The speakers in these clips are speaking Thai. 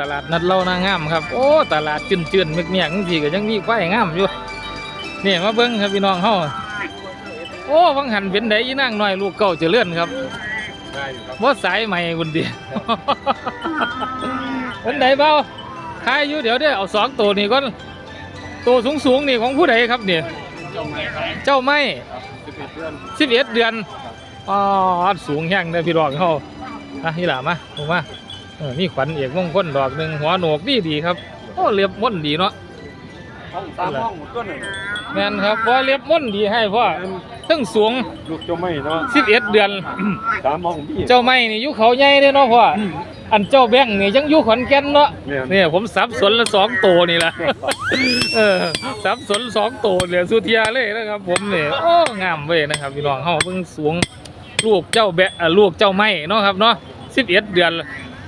ตลาดนัดเล่านางามครับโอ้ตลาดจืนๆเมียกๆจังซี่ก็ยังมีควายงามอยู่นี่มาเบิ่งครับพี่น้องเฮาโอ้วังหันเป็นไดอีนางน้อยลูกเก่าจริญครับได้อยู่ครับบ่าสายใหม่บุญดียเป็นไดเบาทายอยู่เดี๋ยวเด้อเอาสองตัวนี้ก่อนตัวสูงๆนี่ของผู้ใดครับเนี่ยเจ้าไม่สิบเอ็ดเดือนอ๋อสูงแห้งเลยพี่รองเขาอะนี่หล่ะมาลงมา นี่ขวัญเอกมงคลดอกหนึ่งหัวโหนกดีดีครับโอ้เรียบม้วนดีเนาะห้องสามห้องหมดต้นหนึ่งแม่นครับว่าเรียบม้วนดีให้พ่อทั้งสูงลูกเจ้าไม้เนาะสิบเอ็ดเดือนสามห้องพี่เจ้าไม่นี่อยู่เขาใหญ่เด้อเนาะพ่ออันเจ้าแบงค์นี่ยังอยู่ขอนแก่นเนาะเนี่ยเนี่ยผมสับสนละสองตัวนี่แหละเออสับสนสองตัวเหลือสุเทียเลยนะครับ ผมเนี่ยโอ้งามเว้ยนะครับพี่น้องเฮาเพิ่งสูงลูกเจ้าแบะอะลูกเจ้าไม้เนาะครับเนาะสิบเอ็ดเดือน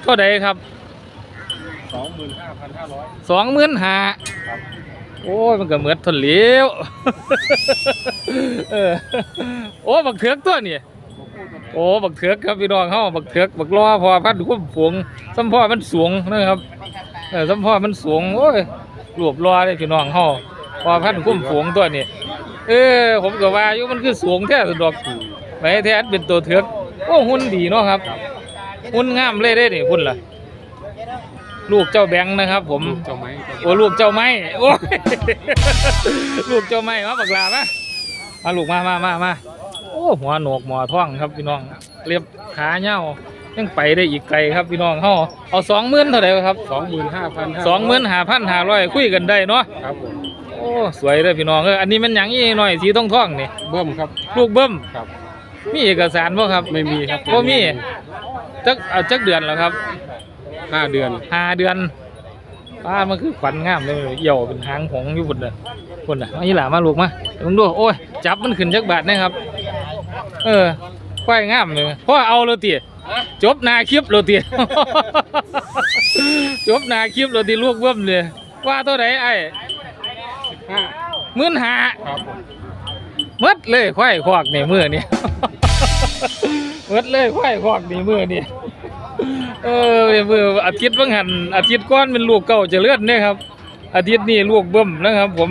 เท่าใดครับสองหมื่นห้าพันห้าร้อยสองหมื่นห้าครับโอ้ยมันก็เหมือนทนเหลี้ยวเออโอ้บักเถือกตัวนี่โอ้บักเถือกครับพี่น้องเฮาบักเถือกบักล้อพอพันคุ้มฝูงสัมพ่อมันสูงนะครับเออสัมพ่อมันสูงโอ้ยรวบรอเลยพี่น้องเฮาพอพันคุ้มฝูงตัวนี้เออผมก็ว่าอยู่มันคือสูงแท้สุดดอกไว้แท้เป็นตัวเถือกโอ้หุ่นดีเนาะครับ หุ่นงามเลยเด้นี่หุ่นล่ะ ลูกเจ้าแบงค์นะครับ ผมลูกเจ้าไม้โอ้ลูกเจ้าไม้โอ้ยลูกเจ้าไม้มาบักลามามาลูกมามามามาโอ้หัวโหนกหมอท่องครับพี่น้อง เรียบขาเน่ายังไปได้อีกไกลครับพี่น้องเฮาเอาสองหมื่นเท่าไหร่ครับสองหมื่นห้าพันสองหมื่นห้าพันห้าร้อยคุยกันได้เนาะครับผมโอ้สวยเลยพี่น้องเอออันนี้มันหยังอีหน่อยสีทองทองๆนี่เบิ้มครับ ลูกเบิ้มครับ มีเอกสารบ่ครับ ไม่มีครับบ่มี จักเอาจักเดือนแล้วครับห้าเดือนห้าเดือนป้ามันคือขวัญงามเลยเหี่ยวเป็นหางของอยู่บุญเลยบุญอะมาอีหล่ามาลูกมาลองดูโอ้ยจับมันขึ้นจักบาทนะครับ เออควายงามเลยพ่อเอาเลยตีจบหนาคลิปเลยตีจบหนาคลิปเลยตีลูกเบิ้มเลยว่าเท่าไหร่ไอ้ห้าหมื่นหาครับผมหมดเลยควายควักในมือนี่ หมดเลยควายควักในมือนี่เออมืออาทิตย์บางหันอาทิตย์ก้อนเป็นลูกเก่าเจะเลื่อนเนี่ยครับ อาทิตย์นี้ลูกเบิ่มนะครับ ผม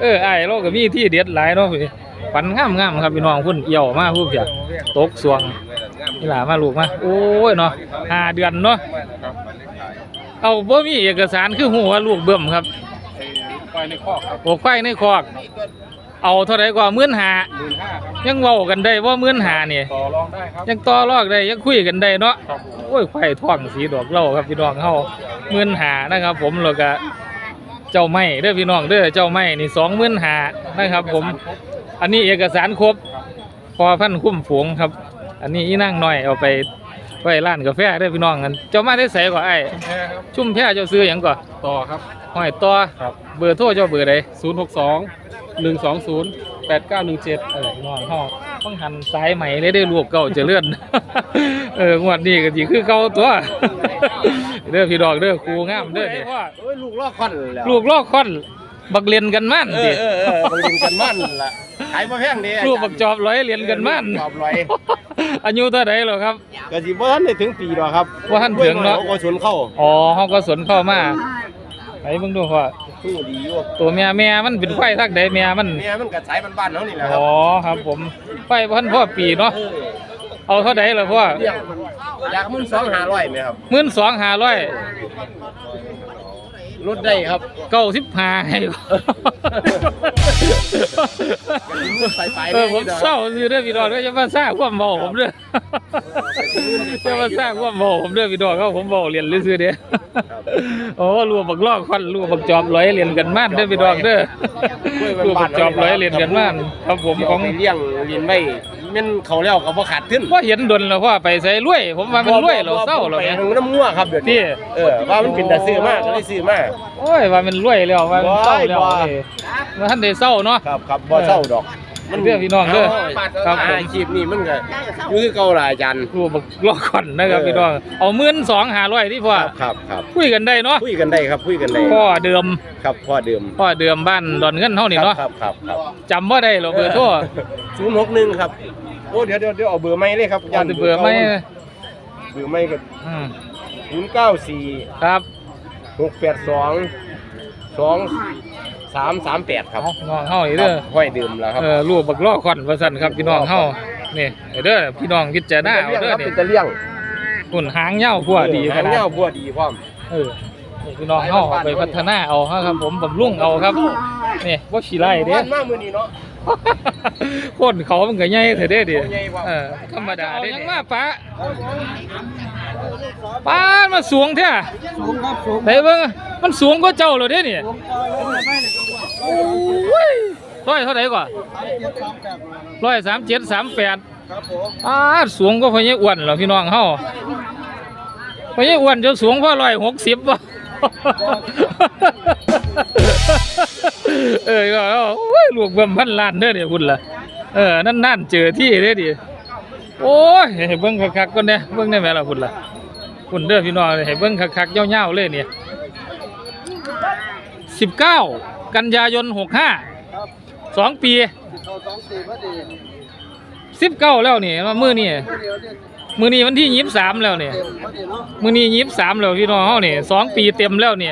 เออไอ้ายเราก็มีที่เด็ดหลายเนาะพี่ปันงามงามๆครับพี่น้องพุ่นเอี่ยวมากผู้เพียตกสวงนี่หลามาลูกมาโอ้ยเนาะห้าเดือนเนาะครับเอาบ่มีเอกสารคือหัวาลูกเบิ่มครับไปในคอกครับโอ้ควายในคอก เอาเท่าไหร่กว่ามื่นหาหมื่นห้าครับยังเว้ากันได้ว่ามื่นหานี่ต่อรองได้ครับยังต่อรอกได้ยังคุยกันได้เนาะครับผมโอ้ยควายท่องสีดอกเหล่าครับพี่น้องเฮาหมื่นหานะครับ ผมแล้วก็เจ้าไม้เด้อพี่น้องเด้อเจ้าไม้นี่สองหมื่นหานะครับ ผม อันนี้เอกสารครบ พอพันคุ้มฝูงครับ อันนี้อีนั่งน้อยเอาไป ไว้ร้านกาแฟเด้อพี่น้องกันเจ้ามาได้ใส่ก่อนไอ้ชุมแพครับชุ่มแพ้เจ้าซื้อหยังก่อนต่อครับ ห้อยต่อครับ เบอร์โทรเจ้าเบอร์ใดศูนย์หกสองหนึ่งสองศูนย์แปดเก้าหนึ่งเจ็ดเออพี่น้องเฮาต้องหันสายใหม่เลยได้รวบเก่าเจะเลื่อน เอองวดนี้ก็สิคือเก่าตัว เด้อพี่ดอกเด้อครูงามเด้อนี่เอ้ยลูกลอกควันแล้วลูกลอกคอนบักเรียนกันมั่นเอสิอเออเออบังเรียนกันมั่นล่ะขายมาแพงเดีลูกบักจอบร้อยเรียนกันมั่น จอบร้อย อายุเท่าไหร่หรอครับก็สิบ่ทันได้ถึงปีดอกครับบ่ทันถึงเนาะก็สวนเข้าอ๋อเฮาก็สนเข้ามาไปเบิ่งดูว่าตู้ดีอยู่ตัวแม่แม่มันเป็นควายทักใดแม่มันเนี่ยมันก็สายบ้านๆเฮานี่แหละครัอ๋บอครับผมควายพันพ่อปีเนาะเอาเท่าใดล่ะพ่อเลี้ยงอยากมึง2,500ไหมครับ12,500ลดได้ครับเก้าสิบห้า ไปไปเออผมเศร้าซื้อเด้อพี่ดอกเด้อจะมาสร้างความเมาผมเด้อจะมาสร้างความเบาผมเด้อพี่ดอกเขาผมเบาเรียนซื้อๆเด้อโอ้รัวบักลอกควันรัวบักจอบร้อยเรียนกันม่านเด้อพี่ดอกเด้อรัวบักจอบร้อยเรียนกันม่านครับผมของเลี้ยงเลี้ยงไว้แม่นเขาแล้วก็บ่ขาดทุนว่าเห็นดนแล้วว่าไปใส่รวย ผมว่ามันรวยเราเศร้าแล้วไปแม่ทางน้ำงัวครับเดี๋ยวที่นี้เออว่ามันเป็นตาซื้อมากก็เลยซื้อมาโอ้ยว่ามันรวยแล้วว่ามันเศร้าแล้วบ่เอ้ยว่าท่านได้เศร้าเนาะครับครับบ่เศร้าดอก เด้อพี่น้องเด้อครับผมอาชีพนี้มันก็อยู่คือเก่าล่ะอาจารย์รัวบักลอกควันนะครับพี่ดอกเอาหมื่นสองห้าร้อยที่พ่อครับครับคุยกันได้เนาะคุยกันได้ครับคุยกันได้พ่อเดิมครับพ่อเดิมพ่อเดิมบ้านดอนเงินเท่านี้เนาะครับครับครับจำว่าได้หรอเบอร์โทรศูนย์หกหนึ่งครับโอ้เดี๋ยวเดี๋ยวเดี๋ยวเอาเบอร์ไม่เลยครับเอาแต่เบอร์ไม่เบอร์ไม่กับอืมศูนย์เก้าสี่ครับหกแปดสองสอง สามสามแปดครับเอาพี่น้องเฮาอีเด้อ ห้อยดื่มแล้วครับเออลูกบักล้อควันว่าซั่นครับพี่น้องเฮานี่เด้อพี่น้องพิจารณาเอาเด้อครับนี่เป็นตะเลี่ยงหุ่นหางเหย้าพัวดีขหางนาดเงาพัวดีพร้อม เออนี่พี่น้องเฮาเอาไปพัฒนาเอาครับ ผมบำรุงเอาครับนี่บ่ขี้ไล่เด้ บ้านมากมือนี้เนาะ คนเขามันก็ใหญ่เถอะเด้ดิใหญ่ว่ะเออธรรมดาเด้ยังมาป้า ป้ามันสูงแท้สูงครับสูงไหนเบิ่งมันสูงกว่าเจ้าเลยเด้นี่โอ้ยร้อยเท่าไหร่ก่อนเจ็ดสามแปดร้อยสามเจ็ดสามแปดครับผมอ้าสูงก็พอยี่อ้วนเหรอพี่น้องเฮาพอยี่อ้วนจะสูงพอร้อยหกสิบป่ะเออก็โอ้ยลูกเบิ่มพันล้านเด้อเดี๋ยวคุณล่ะเออนั่นนั่นๆเจอที่เด้อดิโอ้ยให้เบิ่งคักๆก่อนเด้เบิ่งได้ไหมล่ะคุณล่ะ คุณเด้อพี่น้องให้เบิ่งคักๆยาวๆเลยเนี่ยสิบเก้ากันยายนหกห้าครับสองปีเขาสองสี่พอดีสิบเก้าแล้วนี่ว่ามือนี่เดี๋ยวเรียกมือนี้วันที่ยี่สิบสามแล้วนี่เต็มพอดีเนาะมือนี้ยี่สิบสามแล้วพี่น้องเฮานี่สองปีเต็มแล้วนี่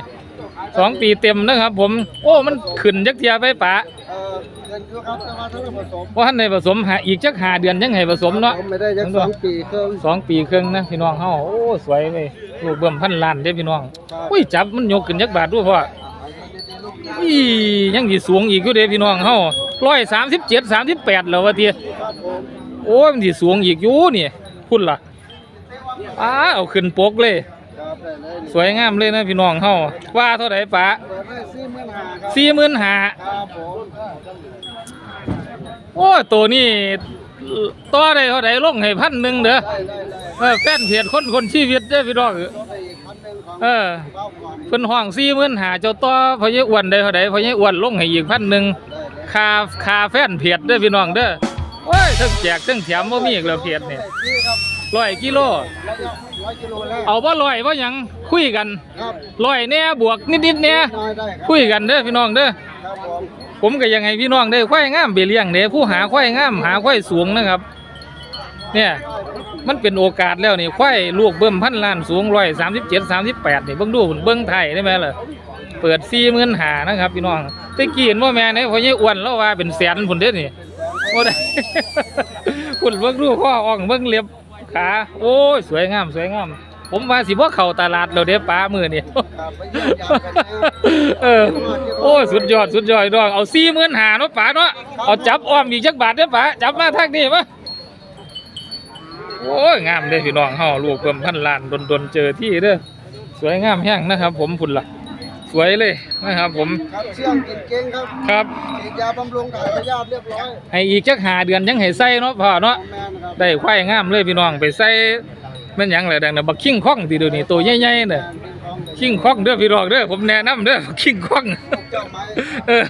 สองปีเต็มนะครับ ผม โอ้ มันขึ้นจักเทียไปปะเอ่อเงินคือครับแต่ว่าถ้าเราผสมว่าท่านในผสมหาอีกจักหาเดือนยังให้ผสมเนาะผมไม่ได้ยักสองปีเครื่องสองปีครึ่งนะพี่น้องเฮาโอ้สวยเลยลูกเบิ่มพันล้านเด้พี่น้องครับอุ้ยจับมันยกขึ้นจักบาทด้วยพ่ออุ้ยยังสิสูงอีกอยู่เด้พี่น้องเฮาร้อยสามสิบเจ็ดสามสิบแปดแล้ววะเตียครับผมโอ้ยมันสิสูงอีกอยู่นี่พุ่นล่ะอ้าเอาขึ้นปกเลย สวยงามเลยนะพี่น้องเฮาว่าเท่าไหร่ปะสี่หมื่นห้าโอ้ตัวนี้ต่อได้เท่าไหร่ลงให้พันหนึ่งเด้อเออแฟนเพจคนคนชีวิตเด้อพี่น้องเออเพิ่นห้องสี่หมื่นห้าเจ้าต่อพอใหญอ้วนได้เท่าไหร่พอใหญอ้วนลงให้อีกพันหนึ่งคาคาแฟนเพจเด้อพี่น้องเด้อโอ้ยทั้งแจกทั้งแถมบ่ามีอีกแล้วเพจนี่ได้ที่ครับร้อยกิโล ระยะร้อยกิโลแล้วเอาบ่ร้อยบ่หยังคุยกันครับร้อยแหน่บวกนิดๆแหน่น้อยได้ครับคุยกันเด้อพี่น้องเด้อครับผมผมก็ยังให้พี่น้องได้ควายงามไปเลี้ยงเด้ผู้หาควายงามหาควายสูงนะครับ เนี่ยมันเป็นโอกาสแล้วนี่ควายลูกเบิ่มพันล้านสูงร้อยสามสิบเจ็ดสามสิบแปดนี่เบิ่งดูเบิ่งไทยได้ไหมล่ะเปิดสี่หมื่นหานะครับ พี่น้องตะกี้เห็นว่าแม่เนี่ยพอยี่อ้วนแล้วว่าเป็นแสนผลเด้อนี่โอ้ได้ คุณเบิ่งดูข้ออ่องเบิ่งเล็บ ขาโอ้ยสวยงามสวยงามผมว่าสิบ่เขาตลาดแล้วเด้ป้ามือนี่เยี่ยเออโอ้ยสุดยอดสุดยอดดอกเอาสี่หมื่นหาเนาะป๋าเนาะเอาจับอ้อมอีกจักบาทเด้อป๋าจับมาทางนี้ปะโอ้ยงามเลยพี่น้องเฮาลูกเพิ่มพันล้านดนๆเจอที่เด้อสวยงามแห้งนะครับ ผมพุ่นละ สวยเลยนะครับผม ครับเชื่องกินเก่งครับครับ ฉีดยาบำรุงถ่ายพยาธิเรียบร้อยให้อีกจักหาเดือนยังให้ใส่เนาะพ่อเนาะ แมนครับได้ควายงามเลยพี่น้องไปใส่แม่นหยังแหละดังนั้นบักคิงคองที่เดี๋ยวนี้ตัวใหญ่ๆเนี่ยคิงคองเด้อพี่น้องเด้อผมแนะนำเด้อคิงคองเจ้าไม้เออ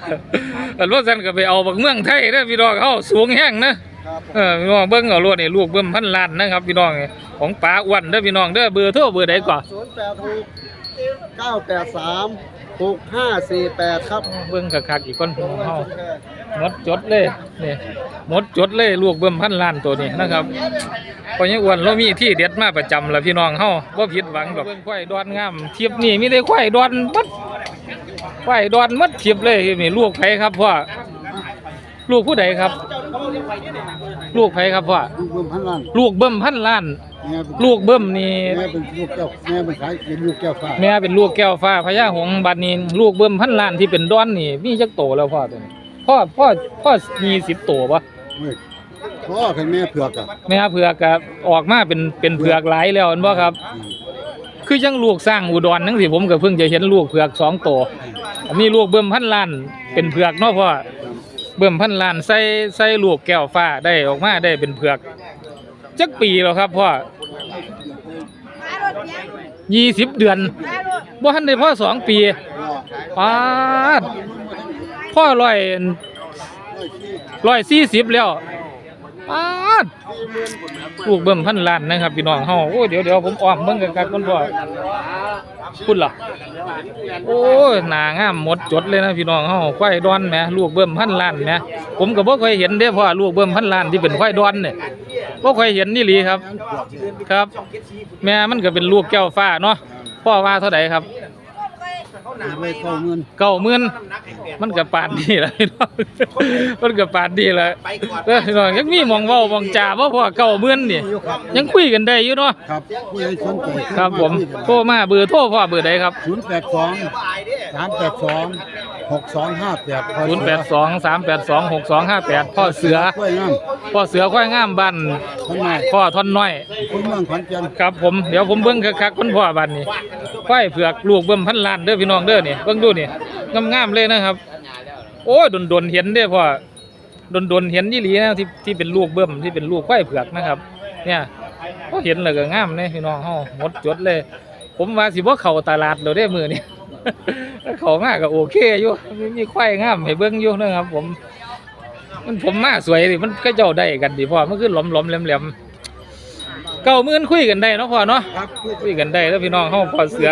อันว่าซั่นก็ไปเอาบักเมืองไทยเด้อพี่น้องเฮาสูงแห้งนะครับเออพี่น้องเบิ่งเอารวดนี่ลูกเบิ่มพันล้านนะครับพี่น้องนี่ของป๋าอ้วนเด้อพี่น้องเด้อเบอร์โทรเบอร์ใดก่อนศูนย์แปดหก เก้าแปดสามหกห้าสี่แปดครับเบิ่งคักๆอีกคนของเฮาหมดจดเลยนี่หมดจดเลยลูกเบิ่มพันล้านตัวนี้นะครับพอยังอ้วนเรามีที่เด็ดมาประจำแล้วพี่น้องเฮาบ่ผิดหวังดอกเบิ่งควายดอนงามเทียบนี่มีแต่ควายดอนหมดควายดอนหมดเทียบเลยนี่ลูกไผครับพ่อลูกผู้ใดครับ ลูกไผครับพ่อลูกเบิ่มพันล้านลูกเบิ่มพันล้าน ลูกเบิ่มนี่แม่เป็นลูกแก้วแม่เป็นขายเป็นลูกแก้วฟ้าแม่เป็นลูกแก้วฟ้าพญาหงส์บัดนี้ลูกเบิ่มพันล้านที่เป็นดอนนี่มีจักโตแล้วพ่อตัวนี้พ่อพ่อพ่อมีสิบโตปะเว้ยพ่อให้แม่เผือกอะแม่เผือกก็ออกมาเป็นเป็นเผือกหลายแล้วอันบ่ครับคือยังลูกสร้างอุดรนั่งสิผมก็เพิ่งจะเห็นลูกเผือกสองโตอันนี้ลูกเบิ่มพันล้านเป็นเผือกเนาะพ่อเบิ่มพันล้านใส่ใส่ลูกแก้วฟ้าได้ออกมาได้เป็นเผือกจักปีแล้วครับพ่อ ยี่สิบเดือนบ่ทันได้พ่อสองปีป้าดพ่อร้อยร้อยสี่สิบแล้วป้าดลูกเบิ่มพันล้านนะครับพี่น้องเฮาโอ้ยเดี๋ยวเดี๋ยวผมอ้อมเบิ่งกันก่อนพ่อ คุณล่ะโอ้ยหนางามหมดจดเลยนะพี่น้องเฮาควายดอนแหมลูกเบิ่มพันล้านแหมผมก็บ่เคยเห็นเด้พ่อลูกเบิ่มพันล้านที่เป็นควายดอนเนี่ยบ่เคยเห็นนี่หลีครับ ครับ แม่มันก็เป็นลูกแก้วฟ้าเนาะพ่อว่าเท่าไหร่ครับ ไปเข้าเงินเก้าหมื่นมันก็ปานดีแล้วพี่น้องมันก็ปานดีแล้วเออพี่น้องยังมีหมองเว้าหมองจ่าบ่พอเก้าหมื่นนี่ยังคุยกันได้อยู่เนาะครับผู้ใดสนใจครับผมโทรมาเบอร์โทรพ่อเบอร์ใดครับศูนย์แปดสองสามแปดสอง หกสองห้าแปด082 382 6258พ่อเสือกล้วยงามพ่อเสือควายงามบ้านข้างในพ่อท่อนน้อยคนเมืองขอนแก่นครับผมเดี๋ยวผมเบิ่งคักๆคนพ่อบ้านนี้ควายเผือกลูกเบิ่มพันล้านเด้อพี่น้องเด้อนี่เบิ่งดูนี่งามๆเลยนะครับ โอ้ยดนๆเห็นเด้อพ่อดนๆเห็นยี่หลีนะที่ที่เป็นลูกเบิ่มที่เป็นลูกควายเผือกนะครับ เนี่ยพอเห็นแล้วก็งามเลยพี่น้องเฮาหมดจดเลย ผมว่าสิบ่เข้าตลาดแล้วเด้อมื้อนี้ เขามาก็โอเคอยู่มีมีควายงามให้เบิ่งอยู่นะครับ ผม มันผมมาสวยดิมันก็เจ้าได้กันดิพ่อมันคือหลอมๆแหลมๆเก้ามื่นคุยกันได้เนาะพ่อเนาะครับคุยกันได้แล้วพี่น้องเฮาพ่อเสือ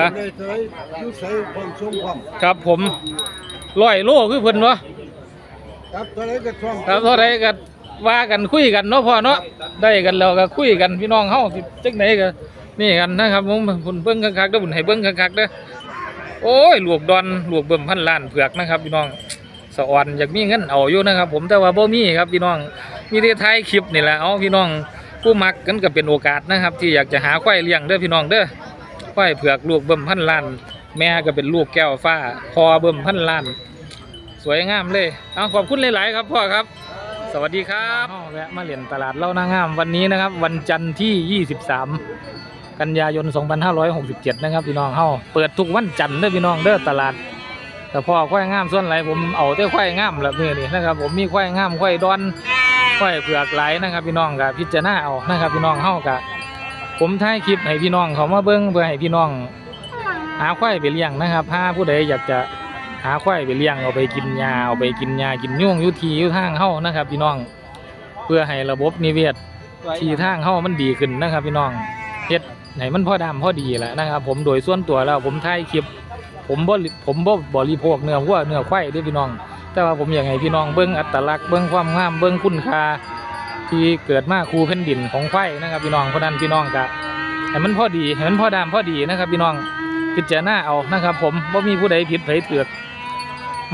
ครับผมร้อยโลคือเพิ่นวะครับตอนนี้ก็ช่วงครับเท่าไรก็ว่ากันคุยกันเนาะพ่อเนาะได้กันแล้วก็คุยกันพี่น้องเฮาสิจังไหนก็นี่กันนะครับผมผมเบิ่งคักๆเด้อผมให้เบิ่งคักๆเด้อ โอ้ยหลวกดอนหลวกเบิ่มพันล้านเผือกนะครับพี่น้องสะอ่อนอยากมีเงินเอาอยู่นะครับ ผมแต่ว่าบ่มีครับพี่น้องมีแต่ถ่ายคลิปนี่แหละเอาพี่น้องผู้มักกันก็เป็นโอกาสนะครับ ที่อยากจะหาควายเลี้ยงเด้อพี่น้องเด้อควายเผือกลูกเบิ่มพันล้านแม่ก็เป็นลูกแก้วฟ้าพอเบิ่มพันล้านสวยงามเลยเอาขอบคุณหลาย ๆ ครับพ่อครับ สวัสดีครับแวะมาเหรียญตลาดเล่านางามวันนี้นะครับ วันจันทร์ที่ 23 กันยายน 2567 นะครับพี่น้องเฮาเปิดทุกวันจันทร์เด้อพี่น้องเด้อตลาด แต่พอควายงามส่วนไหนผมเอาแต่ควายงามละเมือนี่นะครับผมมีควายงามควายดอนควายเผือกไหลนะครับพี่น้องกับพิจารณาเอานะครับพี่น้องเฮากับผมถ่ายคลิปให้พี่น้องเขามาเบิ้งเพื่อให้พี่น้อง หาควายไปเลี้ยงนะครับถ้าผู้ใดอยากจะหาควายไปเลี้ยงเอาไปกินยาเอาไปกินยากินยุ่งยุทียุทางเฮ้านะครับพี่น้องเพื่อให้ระบบนิเวศที่ทางเฮ้ามันดีขึ้นนะครับพี่น้องเฮ็ด ให้มันพอดำพอดีแหละนะครับ ผมโดยส่วนตัวแล้วผมถ่ายคลิป ผมบ่ผมบ่บริโภคเนื้อวัวเนื้อควายด้วยพี่น้อง แต่ว่าผมอยากให้พี่น้องเบิ่งอัตลักษณ์เบิ่งความงามเบิ่งคุณค่าที่เกิดมาคูแผ่นดินของควายนะครับ พี่น้องเพราะนั้นพี่น้องกะให้มันพอดีให้มันพอดำพอดีนะครับ พี่น้องพิจารณาเอานะครับ ผมบ่มีผู้ใดผิดไผเถือก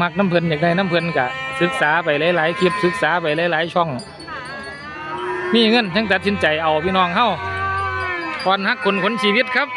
มักน้ำเพลินอยากได้น้ำเพลินกะ ศึกษาไปหลาย ๆ คลิปศึกษาไปหลาย ๆ ช่อง มีเงินทั้งตัดสินใจเอาพี่น้องเฮา ก่อนฮักคนขนชีวิตครับ